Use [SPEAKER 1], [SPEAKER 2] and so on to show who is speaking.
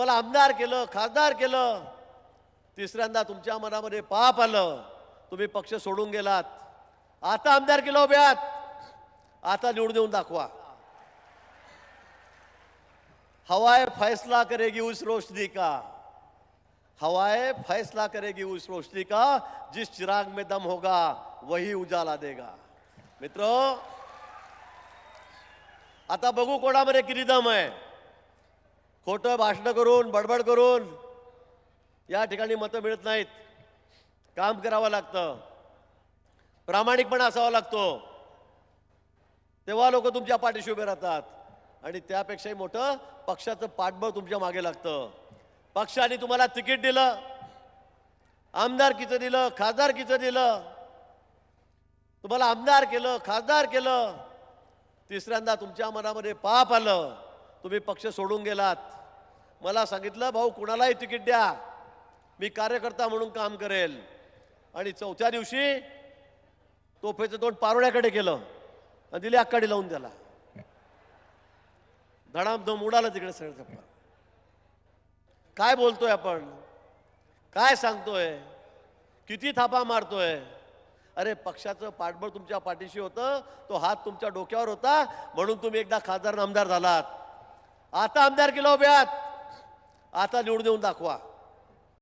[SPEAKER 1] तुम्हाला आमदार केलं खासदार केलं. तिसऱ्यांदा तुमच्या मनामध्ये पाप आलं. तुम्ही पक्ष सोडून गेलात. आता आमदार केलं उभ्यात आता निवडून देऊन दाखवा. हवाय फैसला करेगी उस रोशनी का? हवाए फैसला करेगी उस रोशनी का? जिस चिराग में दम होगा वही उजाला देगा. मित्र आता बघू कोणामध्ये किती दम आहे. खोटं भाषणं करून बडबड करून या ठिकाणी मतं मिळत नाहीत. काम करावं लागतं. प्रामाणिकपणा असावा लागतो. तेव्हा लोक तुमच्या पाठीशी उभे राहतात. आणि त्यापेक्षाही मोठं पक्षाचं पाठबळ तुमच्या मागे लागतं. पक्षाने तुम्हाला तिकीट दिलं आमदारकीचं दिलं खासदारकीचं दिलं तुम्हाला आमदार केलं खासदार केलं तिसऱ्यांदा तुमच्या मनामध्ये पाप आलं तुम्ही पक्ष सोडून गेलात. मला सांगितलं भाऊ कुणालाही तिकीट द्या. मी कार्यकर्ता म्हणून काम करेल. आणि चौथ्या दिवशी तोफेचं तोंड पारोळ्याकडे केलं आणि दिली आक्काडी लावून त्याला. धडामधम उडाला तिकडे सगळं चप्पा काय बोलतोय आपण? काय सांगतोय? किती थापा मारतोय? अरे पक्षाचं पाठबळ तुमच्या पाठीशी होतं तो हात तुमच्या डोक्यावर होता म्हणून तुम्ही एकदा खासदार आमदार झालात. आता आमदार केला उभ्यात आता निवडून देऊन दाखवा.